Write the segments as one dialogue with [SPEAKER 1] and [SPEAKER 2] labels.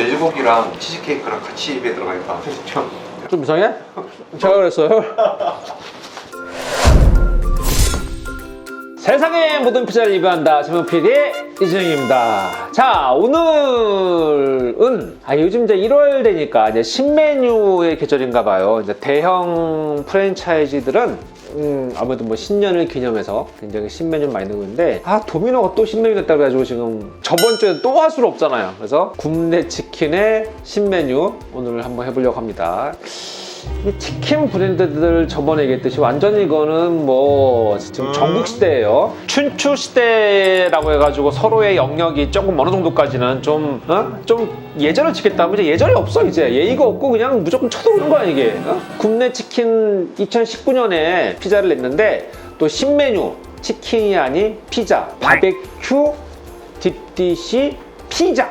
[SPEAKER 1] 돼지고기랑 치즈케이크랑 같이 입에 들어가니까
[SPEAKER 2] 참좀 이상해? 제가 그랬어요. 세상의 모든 피자를 리뷰한다. 제목 PD의 이준영입니다. 자, 오늘은 아, 요즘 이제 1월 되니까 이제 신메뉴의 계절인가 봐요. 이제 대형 프랜차이즈들은 음, 아무래도 뭐 신년을 기념해서 굉장히 신메뉴 많이 넣는데 아 도미노가 또 신메뉴 냈다 그래가지고 지금 저번 주에 또 할 수는 없잖아요. 그래서 굽네 치킨의 신메뉴 오늘 한번 해보려고 합니다. 이 치킨 브랜드들 저번에 얘기했듯이 완전히 이거는 뭐 지금 전국 시대예요. 춘추 시대라고 해가지고 서로의 영역이 조금 어느 정도까지는 좀, 어? 좀 예절을 지켰다면 이제 예절이 없어 이제 예의가 없고 그냥 무조건 쳐들어오는 거야 이게. 어? 굽네 치킨 2019년에 피자를 냈는데 또 신메뉴 치킨이 아닌 피자 바베큐 딥디시 피자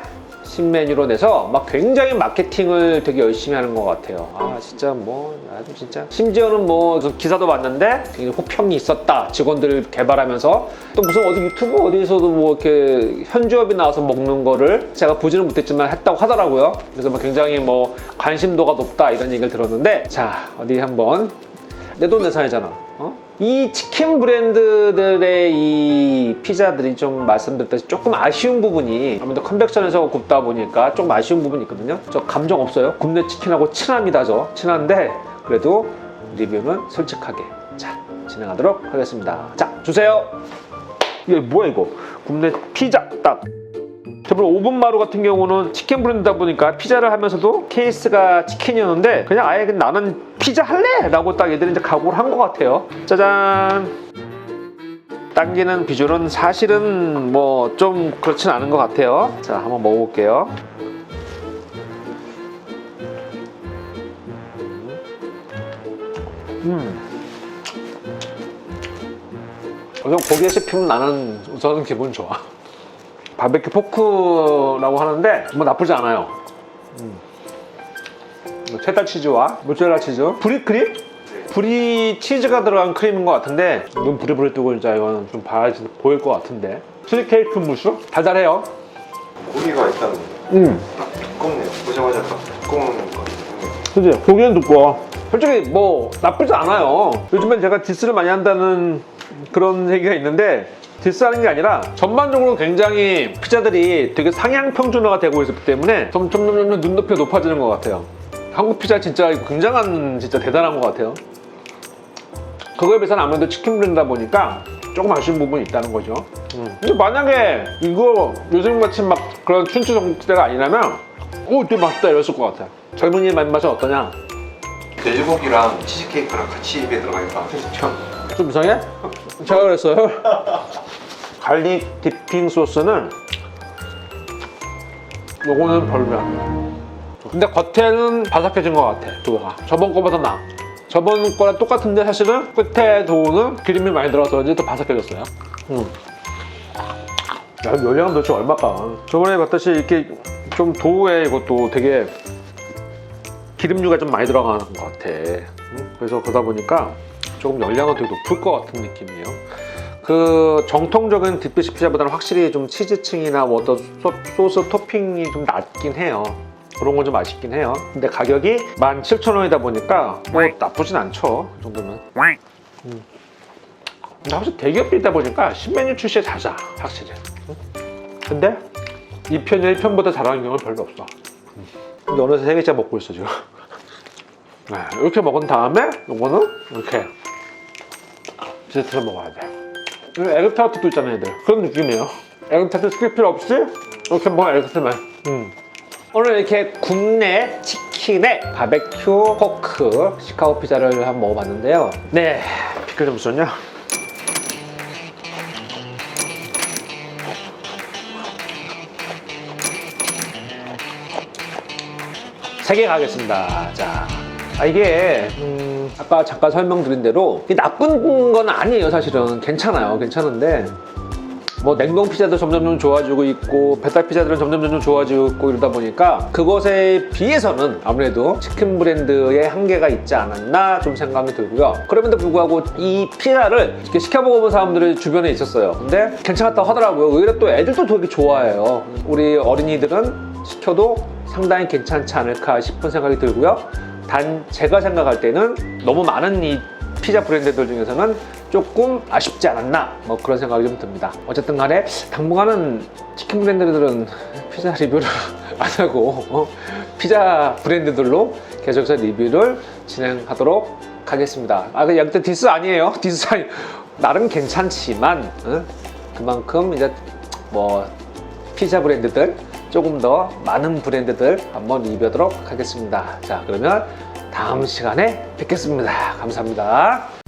[SPEAKER 2] 신메뉴로 내서 막 굉장히 마케팅을 되게 열심히 하는 것 같아요. 아 진짜 뭐 아주 진짜 심지어는 뭐그 기사도 봤는데 굉장히 호평이 있었다 직원들 개발하면서 또 무슨 어디 유튜브 어디서도 뭐 이렇게 현주업이 나와서 먹는 거를 제가 보지는 못했지만 했다고 하더라고요. 그래서 뭐 굉장히 뭐 관심도가 높다 이런 얘기를 들었는데 자 어디 한번 내 돈 내산이잖아. 어? 이 치킨 브랜드들의 이 피자들이 좀 말씀드렸다시피 조금 아쉬운 부분이 아무래도 컨벡션에서 굽다 보니까 좀 아쉬운 부분이 있거든요. 저 감정 없어요. 굽네 치킨하고 친합니다, 저. 친한데 그래도 리뷰는 솔직하게 자 진행하도록 하겠습니다. 자 주세요. 이게 뭐야 이거? 굽네 피자 딱. 저번 오븐 마루 같은 경우는 치킨 브랜드다 보니까 피자를 하면서도 케이스가 치킨이었는데 그냥 아예 나는 피자 할래! 라고 딱 얘들이 이제 각오를 한 것 같아요. 짜잔! 당기는 비주얼은 사실은 뭐 좀 그렇진 않은 것 같아요. 자, 한번 먹어볼게요. 음. 우선 고기에 씹히면 나는 우선은 기분 좋아. 바베큐 포크라고 하는데 뭐 나쁘지 않아요. 음. 뭐 체다 치즈와 모짜렐라 치즈, 브리 크림? 브리 치즈가 들어간 크림인 것 같은데 눈 부리부리 뜨고 진짜 이거는 좀 봐야지 보일 것 같은데 치즈케이크 무스 달달해요.
[SPEAKER 1] 고기가 일단
[SPEAKER 2] 음,
[SPEAKER 1] 두껍네요 보자마자 딱 두꺼운 거
[SPEAKER 2] 그지? 고기는 두꺼워. 솔직히 뭐 나쁘지 않아요. 요즘엔 제가 디스를 많이 한다는 그런 얘기가 있는데 디스하는 게 아니라 전반적으로 굉장히 피자들이 되게 상향 평준화가 되고 있기 때문에 점점 점점 눈높이가 높아지는 것 같아요. 한국 피자 진짜 굉장한 진짜 대단한 것 같아요. 그거에 비해서는 아무래도 치킨 브랜드다 보니까 조금 아쉬운 부분이 있다는 거죠. 음. 근데 만약에 이거 요즘 같이 막 그런 춘추 전국시대가 아니라면 오 되게 맛있다 이랬을 것 같아요. 젊은이의 맛맛은 어떠냐?
[SPEAKER 1] 돼지고기랑 치즈케이크랑 같이 입에 들어가니까
[SPEAKER 2] 참좀 이상해? 제가 그랬어요. 갈릭 디핑 소스는 요거는 별로야. 근데 겉에는 바삭해진 것 같아, 도우가. 저번 거보다 나아. 저번 거랑 똑같은데 사실은 끝에 도우는 기름이 많이 들어서 이제 더 바삭해졌어요. 음. 야, 열량은 도대체 얼마까? 저번에 봤듯이 이렇게 좀 도우에 이것도 되게 기름류가 좀 많이 들어가는 것 같아. 음, 그래서 그러다 보니까 조금 열량은 되게 높을 것 같은 느낌이에요. 그 정통적인 딥비시 피자보다는 확실히 좀 치즈층이나 뭐 어떤 소, 소스 토핑이 좀 낮긴 해요. 그런 건 좀 아쉽긴 해요. 근데 가격이 17,000원이다 보니까 뭐 나쁘진 않죠. 그 정도면. 음. 근데 확실히 대기업이다 보니까 신메뉴 출시에 자자, 확실히. 응? 근데 2편이 1편보다 잘하는 경우는 별로 없어. 음. 근데 어느새 세 개째 먹고 있어, 지금. 네, 이렇게 먹은 다음에 이거는 이렇게 디저트를 먹어야 돼. 이거 에그타르트도 있잖아요, 얘들. 그런 느낌이에요. 에그타르트 시킬 필요 없이 이렇게 먹어 에그타르트만. 음. 오늘 이렇게 국내 치킨에 바베큐 포크 시카고 피자를 한번 먹어봤는데요. 네, 피클 좀 줬냐? 세개 가겠습니다. 자, 아, 이게 음, 아까 잠깐 설명드린 대로 나쁜 건 아니에요. 사실은 괜찮아요. 괜찮은데 뭐 냉동 피자도 점점 점 좋아지고 있고 배달 피자들은 점점 점점 좋아지고 있고 이러다 보니까 그것에 비해서는 아무래도 치킨 브랜드의 한계가 있지 않았나 좀 생각이 들고요. 그럼에도 불구하고 이 피자를 이렇게 시켜 먹어본 사람들이 주변에 있었어요. 근데 괜찮았다고 하더라고요. 의외로 또 애들도 되게 좋아해요. 우리 어린이들은 시켜도 상당히 괜찮지 않을까 싶은 생각이 들고요. 단 제가 생각할 때는 너무 많은 이 피자 브랜드들 중에서는 조금 아쉽지 않았나 뭐 그런 생각이 좀 듭니다. 어쨌든 간에 당분간은 치킨 브랜드들은 피자 리뷰를 안 하고 어, 피자 브랜드들로 계속해서 리뷰를 진행하도록 하겠습니다. 아, 그 여기서 디스 아니에요. 디스 아니. 나름 괜찮지만 어? 그만큼 이제 뭐 피자 브랜드들 조금 더 많은 브랜드들 한번 리뷰하도록 하겠습니다. 자 그러면 다음 시간에 뵙겠습니다. 감사합니다.